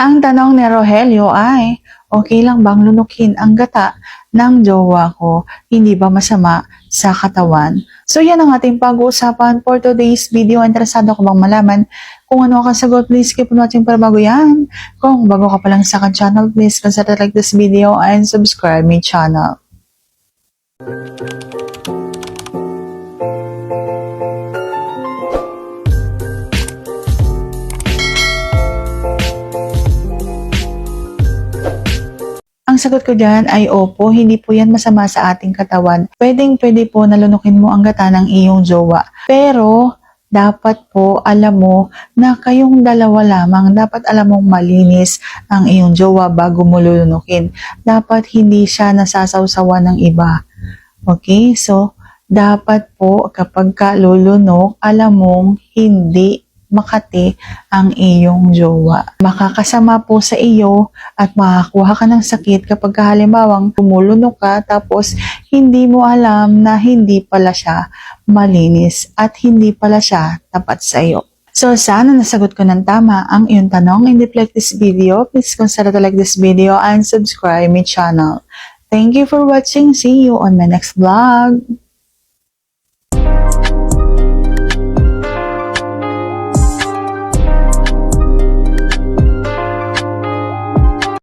Ang tanong ni Rogelio ay, okay lang bang lunukin ang gata ng jowa ko? Hindi ba masama sa katawan? So yan ang ating pag-uusapan for today's video. Interesado ko bang malaman kung ano ang kasagot? Please keep on watching para bago yan. Kung bago ka pa lang sa akin channel, please consider like this video and subscribe my channel. Ang sagot ko dyan ay opo, hindi po yan masama sa ating katawan. Pwedeng pwede po nalunukin mo ang gata ng iyong jowa. Pero, dapat po alam mo na kayong dalawa lamang, dapat alam mong malinis ang iyong jowa bago mo lulunukin. Dapat hindi siya nasasawsawa ng iba. Okay? So, dapat po kapag ka lulunok, alam mong hindi makati ang iyong jowa. Makakasama po sa iyo at makakuha ka ng sakit kapag ka halimbawang tumulunok ka tapos hindi mo alam na hindi pala siya malinis at hindi pala siya tapat sa iyo. So, sana nasagot ko ng tama ang iyong tanong. And like this video, please consider to like this video and subscribe my channel. Thank you for watching. See you on my next vlog.